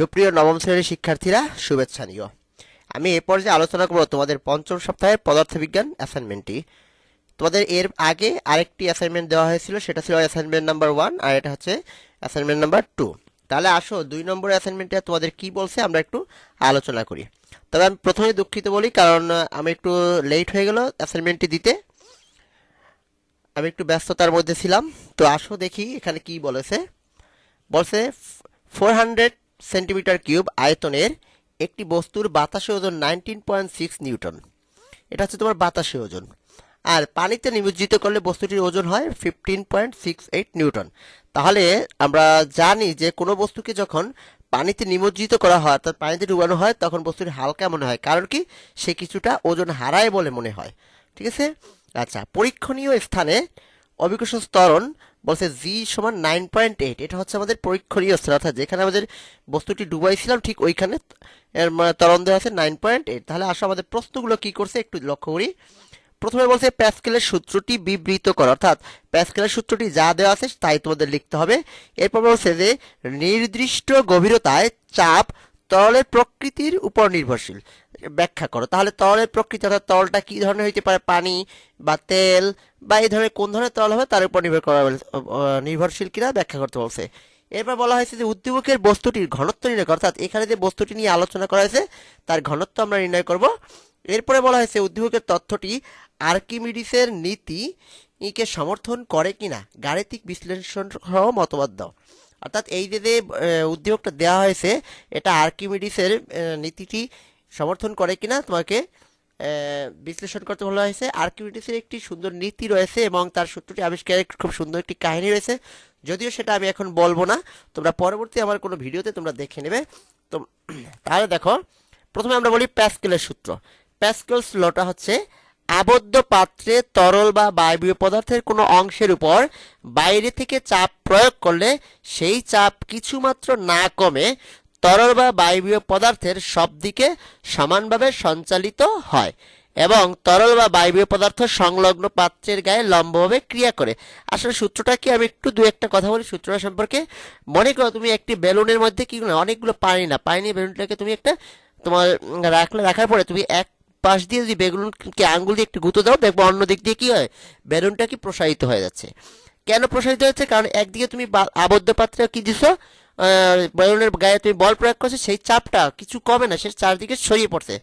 সুপ্রিয় নবম শ্রেণির শিক্ষার্থীরা, শুভেচ্ছা নিও। আমি এ পর্যায়ে আলোচনা করব তোমাদের পঞ্চম সপ্তাহের পদার্থবিজ্ঞান অ্যাসাইনমেন্টটি তোমাদের এর আগে আরেকটি অ্যাসাইনমেন্ট দেওয়া হয়েছিল, সেটা ছিল অ্যাসাইনমেন্ট নাম্বার ওয়ান আর এটা হচ্ছে অ্যাসাইনমেন্ট নাম্বার টু তাহলে আসো, দুই নম্বর অ্যাসাইনমেন্টে তোমাদের কি বলছে, আমরা একটু আলোচনা করি। তবে আমি প্রথমে দুঃখিত বলি, কারণ আমি একটু লেট হয়ে গেল অ্যাসাইনমেন্টটি দিতে। আমি একটু ব্যস্ততার মধ্যে ছিলাম। তো আসো দেখি এখানে কি বলেছে। বলছে ফোর হান্ড্রেড সেন্টিমিটার কিউব আয়তনের একটি বস্তুর বাতাসে ওজন নাইনটিন পয়েন্ট সিক্স নিউটন। এটা হচ্ছে তোমার বাতাসে ওজন। আর পানিতে নিমজ্জিত করলে বস্তুটির ওজন হয় fifteen point six eight newton. তাহলে আমরা জানি যে কোনো বস্তুকে যখন পানিতে নিমজ্জিত করা হয়, অর্থাৎ পানিতে ডুবানো হয়, তখন বস্তুটি হালকা মনে হয়? কারণ কি? সে কিছুটা ওজন হারায় বলে মনে হয়। ঠিক আছে? আচ্ছা পরীক্ষণীয় স্থানে অভিকর্ষ স্তরণ বলছে জি সমান নাইন পয়েন্ট এইট এটা হচ্ছে আমাদের পরীক্ষণীয় স্তর অর্থাৎ যেখানে আমাদের বস্তুটি ডুবাইছিলাম, ঠিক ওইখানে এর মানে ত্বরণ দেওয়া আছে নাইন পয়েন্ট এইট তাহলে আসো আমাদের প্রশ্নগুলো কি করছে, একটু লক্ষ্য করি। প্রথমে বলছে প্যাসকেলের সূত্রটি বিবৃত কর, অর্থাৎ প্যাসকেলের সূত্রটি যা দেওয়া আছে তাই তোমাদের লিখতে হবে। এরপর বলছে যে নির্দিষ্ট গভীরতায় চাপ তরলের প্রকৃতির উপর নির্ভরশীল। ব্যাখ্যা করো। তাহলে তরলের প্রকৃতি অর্থাৎ তরলটা কি ধরনের হইতে পারে? পানি বা তেল বা এই ধরনের কোন ধরনের তরল হবে তার উপর নির্ভর করা নির্ভরশীল কিনা ব্যাখ্যা করতে বলছে। এরপর বলা হয়েছে যে উদ্দীপকের বস্তুটির ঘনত্ব নির্ণয় কর। অর্থাৎ এখানে যে বস্তুটি নিয়ে আলোচনা করা হয়েছে, তার ঘনত্ব আমরা নির্ণয় করব। এরপরে বলা হয়েছে উদ্দীপকের তথ্যটি আর্কিমিডিসের নীতি কে সমর্থন করে কিনা? গাণিতিক বিশ্লেষণ সহ মতবাদ দাও। অর্থাৎ এই যে যে উদ্দীপকটা দেওয়া হয়েছে, এটা আর্কিমিডিসের নীতিটি সমর্থন করে কিনা তোমাকে বিশ্লেষণ করতে বলা হয়েছে। আর্কিমিডিসের একটি সুন্দর নীতি রয়েছে এবং তার সূত্রটি আবিষ্কারের খুব সুন্দর একটি কাহিনী রয়েছে। যদিও সেটা আমি এখন বলব না, তোমরা পরবর্তী আমার কোনো ভিডিওতে তোমরা দেখে নেবে। তো, তাহলে দেখো, প্রথমে আমরা বলি প্যাসকেলের সূত্র। প্যাসকেলস লটা হচ্ছে আবদ্ধ পাত্রে তরল বা বায়বীয় পদার্থের কোনো অংশের উপর বাইরে থেকে চাপ প্রয়োগ করলে সেই চাপ কিছুমাত্র না কমে তরল বা বায়বীয় পদার্থের সব দিকে সমানভাবে সঞ্চালিত হয় এবং তরল বা বায়বীয় পদার্থ সংলগ্ন পাত্রের গায়ে লম্বভাবে ক্রিয়া করে। আসলে সূত্রটা কি? আমি একটু দু একটা কথা বলি সূত্রটা সম্পর্কে। মনে করো তুমি একটি বেলুনের মধ্যে কি না, অনেকগুলো পানি না, পানি নিয়ে বেলুনটাকে তুমি একটা তোমার রাখলে, রাখার পরে তুমি এক পাশ দিয়ে যদি বেলুনকে আঙ্গুল দিয়ে একটু গুঁতো দাও, দেখব অন্য দিক দিয়ে কি হয়? বেলুনটা কি প্রসারিত হয়ে যাচ্ছে। কেন প্রসারিত হচ্ছে কারণ একদিকে তুমি আবদ্ধ পাত্রে কি দিছো? আহ, বেলুনের গায়ে তুমি বল প্রয়োগ করছ সেই চাপটা কিছু কমে না সে চারদিকে ছড়িয়ে পড়ছে।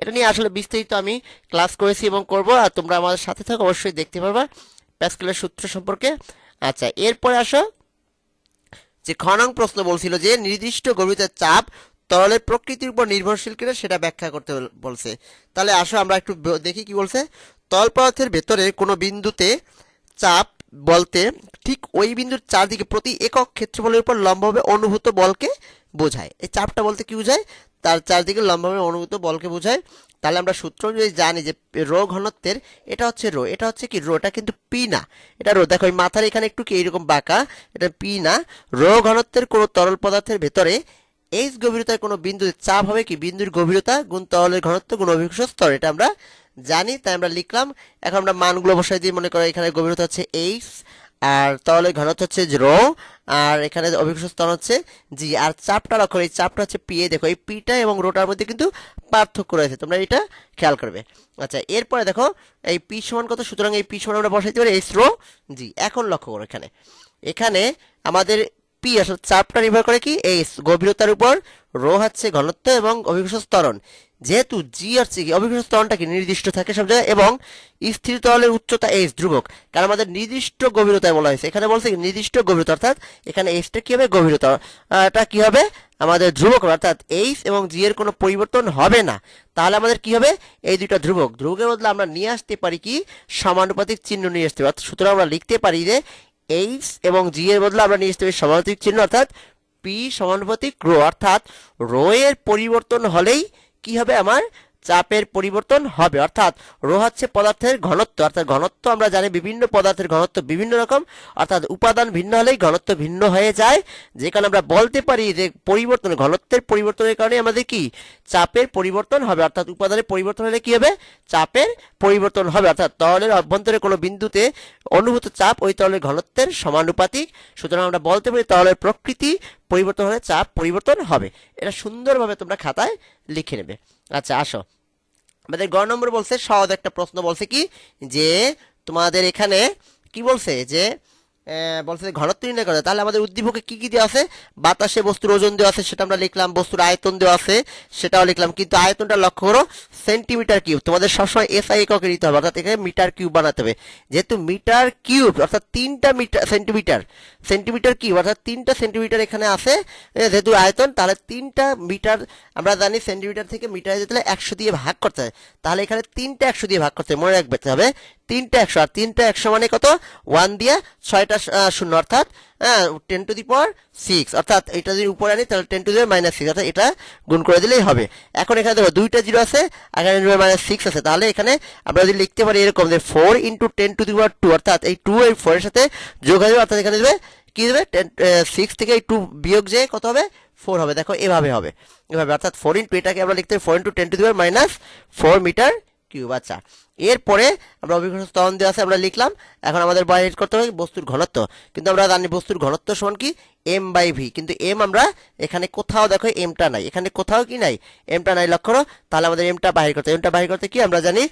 এটা নিয়ে আসলে বিস্তারিত আমি ক্লাস করেছি এবং করব আর তোমরা আমাদের সাথে থাকো অবশ্যই দেখতে পারবা প্যাসকেলের সূত্র সম্পর্কে। আচ্ছা এরপরে আসো। যে খনং প্রশ্ন বলছিল যে নির্দিষ্ট গভীরতার চাপ তরলের প্রকৃতির উপর নির্ভরশীল কিনা সেটা ব্যাখ্যা করতে বলছে। তাহলে আসো আমরা একটু দেখি কি বলছে। তল পদার্থের ভেতরে কোনো বিন্দুতে চাপ বলতে ঠিক ওই বিন্দুর চারদিকে প্রতি একক ক্ষেত্রফলের উপর লম্বভাবে অনুভূত বলকে বোঝায়। এই চাপটা বলতে কি বোঝায়? তার চারদিকে লম্বভাবে অনুভূত বলকে বোঝায়। তাহলে আমরা সূত্র অনুযায়ী জানি যে রো ঘনত্বের, এটা হচ্ছে রো, এটা হচ্ছে কি রোটা কিন্তু পি না। এটা রো, দেখো মাথার এখানে একটু কি এইরকম বাঁকা, এটা পি না। রো ঘনত্বের কোনো তরল পদার্থের ভেতরে এইচ গভীরতার কোনো বিন্দুতে চাপ হবে কি? বিন্দুর গভীরতা গুণ তরলের ঘনত্ব গুণ অভিকর্ষ স্তর, এটা আমরা জানি, তাই আমরা লিখলাম। এখন আমরা মানগুলো বসাই দিয়ে মনে করো এখানে গভীরতা হচ্ছে এইচ আর তরলের ঘনত্ব হচ্ছে রো, আর এখানে অভিকর্ষ স্তর হচ্ছে জি আর চাপটা লক্ষ্য, এই চাপটা হচ্ছে পি এ দেখো, এই পিটা এবং রোটার মধ্যে কিন্তু পার্থক্য রয়েছে। তোমরা এটা খেয়াল করবে। আচ্ছা এরপরে দেখো, এই পি সমান কত? সুতরাং এই পি সমান আমরা বসাইতে পারি এইচ রো জি এখন লক্ষ্য করো এখানে। এখানে আমাদের পি আসলে চাপটা নির্ভর করে কি? এই গভীরতার উপর। রো হচ্ছে ঘনত্ব এবং অভিকর্ষ স্তরণ। যেহেতু জি আর সি অভিকর্ষ স্তরণটা কি নির্দিষ্ট থাকে সব জায়গায়, এবং স্থির তরলের উচ্চতা এইচ ধ্রুবক, কারণ আমাদের নির্দিষ্ট গভীরতায় বলা হয়েছে। এখানে বলছে নির্দিষ্ট গভীরতা, অর্থাৎ এখানে এইচটা কি হবে? গভীরতা। এটা কি হবে? আমাদের ধ্রুবক অর্থাৎ এইচ এবং জি এর কোনো পরিবর্তন হবে না। তাহলে আমাদের কি হবে? এই দুইটা ধ্রুবক। ধ্রুবকের বদলে আমরা নিয়ে আসতে পারি কি? সমানুপাতিক চিহ্ন নিয়ে আসতে পারি। সুতরাং আমরা লিখতে পারি যে এইচ এবং জি এর বদলে আমরা নিয়ে আসতে পারি সমানুপাতিক চিহ্ন, অর্থাৎ পি সমানুপাতিক রো, অর্থাৎ রো এর পরিবর্তন হলেই কি হবে আমার? চাপের পরিবর্তন হবে। অর্থাৎ রো হচ্ছে পদার্থের ঘনত্ব। অর্থাৎ ঘনত্ব আমরা জানি বিভিন্ন পদার্থের ঘনত্ব বিভিন্ন রকম। অর্থাৎ উপাদান ভিন্ন হলেই ঘনত্ব ভিন্ন হয়ে যায়। যে কারণে আমরা বলতে পারি যে পরিবর্তন, ঘনত্বের পরিবর্তনের কারণে আমাদের কি? চাপের পরিবর্তন হবে। অর্থাৎ উপাদানের পরিবর্তন হলে কি হবে? চাপের পরিবর্তন হবে। অর্থাৎ তরলের অভ্যন্তরে কোনো বিন্দুতে অনুভূত চাপ ওই তরলের ঘনত্বের সমানুপাতিক। সুতরাং আমরা বলতে পারি তরলের প্রকৃতি পরিবর্তন হলে চাপ পরিবর্তন হবে। এটা সুন্দরভাবে তোমরা খাতায় লিখে নেবে। আচ্ছা আসো। আমাদের গ নম্বর বলছে, সহজ একটা প্রশ্ন বলছে কি? যে তোমাদের এখানে কি বলছে? যে বলছে ঘনত্ব নির্ণয় করে। তাহলে আমাদের উদ্দীপকে কি কি দেওয়া আছে? বাতাসে বস্তুর ওজন দেওয়া আছে, সেটা আমরা লিখলাম। বস্তুর আয়তন দেওয়া আছে, সেটাও লিখলাম। কিন্তু আয়তনটা লক্ষ্য করো, সেন্টিমিটার কিউব। তোমাদের সবসময় এসআই এককে নিতে হবে, অর্থাৎ এখানে মিটার কিউব বানাতে হবে। যেহেতু মিটার কিউব, অর্থাৎ তিনটা মিটার, সেন্টিমিটার সেন্টিমিটার কিউব, অর্থাৎ তিনটা সেন্টিমিটার এখানে আছে যেহেতু আয়তন, তাহলে তিনটা মিটার, আমরা জানি সেন্টিমিটার থেকে মিটারে যেতে হলে একশো দিয়ে ভাগ করতে হয়। তাহলে এখানে তিনটা একশো দিয়ে ভাগ করতে হয়, মনে রাখতে হবে তিনটা একশো, আর তিনটা একশো মানে কত? ওয়ান দিয়ে ছয়টা শূন্য, অর্থাৎ ten to the power six অর্থাৎ এটা যদি উপরে আনি, তাহলে ten to the minus six অর্থাৎ এটা গুণ করে দিলেই হবে। এখন এখানে দেখো, দুইটা জিরো আছে এখানে মাইনাস সিক্স আছে। তাহলে এখানে আমরা যদি লিখতে পারি এরকম যে four into ten to the power two অর্থাৎ এই টু এই ফোরের সাথে যোগ হয়ে যাবে, অর্থাৎ এখানে দেবে, কি দেবে? টেন সিক্স থেকে এই টু বিয়োগ যে কত হবে? ফোর হবে। দেখো, এভাবে হবে। এভাবে, অর্থাৎ ফোর ইন্টু এটাকে আমরা লিখতে four into ten to the power minus four metre cube আচ্ছা। এরপরে আমরা অভিজ্ঞতা স্তরণ দেওয়া আছে, আমরা লিখলাম, এখন আমাদের বাইর করতে হবে বস্তুর ঘনত্ব। কিন্তু আমরা জানি বস্তুর ঘনত্ব সমান কি? এম বাই ভি কিন্তু এম আমরা এখানে কোথাও দেখো এমটা নাই। এখানে কোথাও কি নাই? এমটা নাই, লক্ষ্য তাহলে আমাদের এমটা বাহির করতে এমটা বাহির করতে কি? আমরা জানি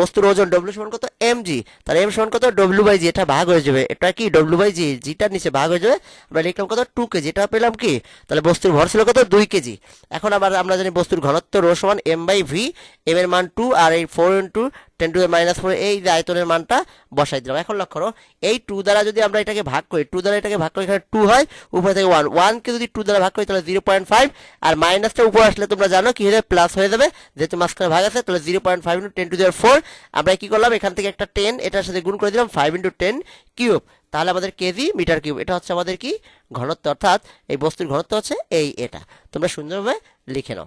বস্তুর ওজন ডব্লিউ সমান কত? এম জি তাহলে এম সমান কত? ডব্লিউ বাই জি এটা ভাগ হয়ে যাবে। এটা কি? ডব্লিউ বাই জি জিটার নিচে ভাগ হয়ে যাবে। আমরা লিখলাম কত? টু কেজি এটা পেলাম কি? তাহলে বস্তুর ভর ছিল কত? দুই কেজি এখন আবার আমরা জানি বস্তুর ঘনত্ব রো সমান এম বাই ভি এম এর মান টু আর এই four into ten to a minus four এই যে আয়তনের মানটা বসাই দিলাম। এখন লক্ষ্য করো, এই টু দ্বারা যদি আমরা এটাকে ভাগ করি টু দ্বারা এটাকে ভাগ করি, এখানে টু হয়, উপরে থেকে ওয়ান ওয়ানকে যদি টু দ্বারা ভাগ করি, তাহলে জিরো পয়েন্ট ফাইভ আর মাইনাসটা উপরে আসলে তোমরা জানো কি হয়ে প্লাস হয়ে যাবে, যেহেতু মাঝখানে ভাগ আছে, তাহলে zero point five into ten to দেওয়ার ফোর আমরা কি করলাম, এখান থেকে একটা টেন এটার সাথে গুণ করে দিলাম ফাইভ ইন্টু টেন কিউব তাহলে আমাদের কেজি মিটার কিউব, এটা হচ্ছে আমাদের কি? ঘনত্ব। অর্থাৎ এই বস্তুর ঘনত্ব হচ্ছে এই এটা। তোমরা সুন্দরভাবে লিখে নাও।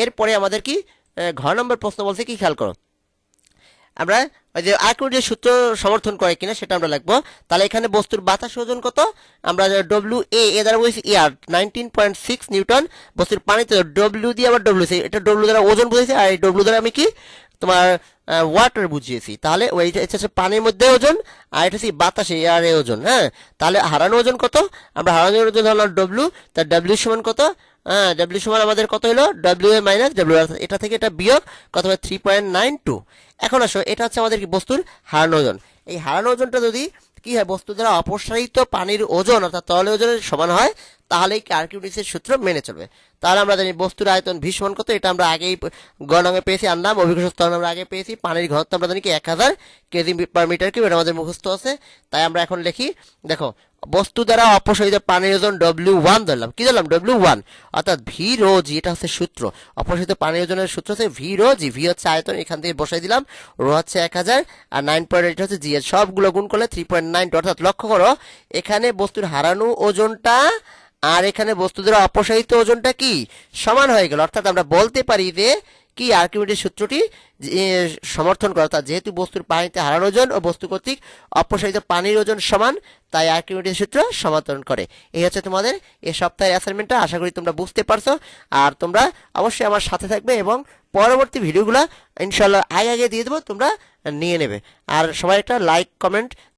এরপরে আমাদের কি ঘ নম্বর প্রশ্ন বলছে কি, খেয়াল করো। আমরা ওই যে আর্কিমিডিসের সূত্র সমর্থন করে কিনা সেটা আমরা লাগবো তাহলে এখানে বস্তুর বাতাস ওজন কত? আমরা ডব্লিউ এ এ দ্বারা বলছি air nineteen point six newton. বস্তুর পানিতে ডব্লিউ দিয়ে আবার ডব্লিউ এটা ডব্লিউ দ্বারা ওজন বুঝেছি, আর এই ডব্লিউ দ্বারা আমি কি? তোমার ওয়াটার বুঝিয়েছি। তাহলে ওই এটা হচ্ছে পানির মধ্যে ওজন, আর এটা হচ্ছে বাতাসে এয়ারে ওজন হ্যাঁ? তাহলে হারানো ওজন কত? আমরা হারানোর ওজন হলো ডব্লিউ তার ডব্লিউ সমান কত? হ্যাঁ ডাব্লিউ সমান আমাদের কত হলো? ডব্লিউ এ মাইনাস ডব্লিউ এটা থেকে এটা বিয়োগ কত হবে? থ্রি পয়েন্ট নাইন টু এখন আসো, এটা হচ্ছে আমাদের বস্তুর হারানো ওজন। এই হারানো ওজনটা যদি কি হয়, বস্তু দ্বারা অপসারিত পানির ওজন, অর্থাৎ তরলের ওজনের সমান হয় তাহলেই কি আর্কিউডিসের সূত্র মেনে চলবে? তাহলে আমরা জানি বস্তুর আয়তন ভি সমান কত, এটা আমরা আগেই গণাঙ্গে পেয়েছি, আনলাম অভিজ্ঞ স্তর আমরা আগে পেয়েছি, পানির ঘনত্ব আমরা জানি কি এক হাজার কেজি পার মিটার কিউব এটা আমাদের মুখস্থ আছে। তাই আমরা এখন লিখি, দেখো, বস্তু দ্বারা অপসারিত পানির ওজন ডব্লিউ ওয়ান ধরলাম। কি ধরলাম? ডব্লিউ ওয়ান অর্থাৎ ভি রো জি এটা হচ্ছে সূত্র। অপসারিত পানির ওজনের সূত্র হচ্ছে ভি রো জি ভি হচ্ছে আয়তন, এখান থেকে বসাই দিলাম রো হচ্ছে এক হাজার, আর নাইন পয়েন্ট এইট হচ্ছে জি সবগুলো গুণ করলে থ্রি পয়েন্ট নাইন অর্থাৎ লক্ষ্য করো, এখানে বস্তুর হারানো ওজনটা আর এখানে বস্তু দ্বারা অপসারিত ওজনটা কি? সমান হয়ে গেল। অর্থাৎ আমরা বলতে পারি যে, কি আর্কিমিডিসের সূত্রটি সমর্থন করে। অর্থাৎ যেহেতু বস্তুর পানিতে হারানো ওজন ও বস্তু কর্তৃক অপসারিত পানির ওজন সমান, তাই আর্কিমিডিসের সূত্র সমান্তরণ করে। এই হচ্ছে তোমাদের এই সপ্তাহের অ্যাসাইনমেন্টটা আশা করি তোমরা বুঝতে পারছ। আর তোমরা অবশ্যই আমার সাথে থাকবে এবং পরবর্তী ভিডিওগুলো ইনশাল্লাহ আগে আগে দিয়ে দেবো, তোমরা নিয়ে নেবে। আর সবাই একটা লাইক কমেন্ট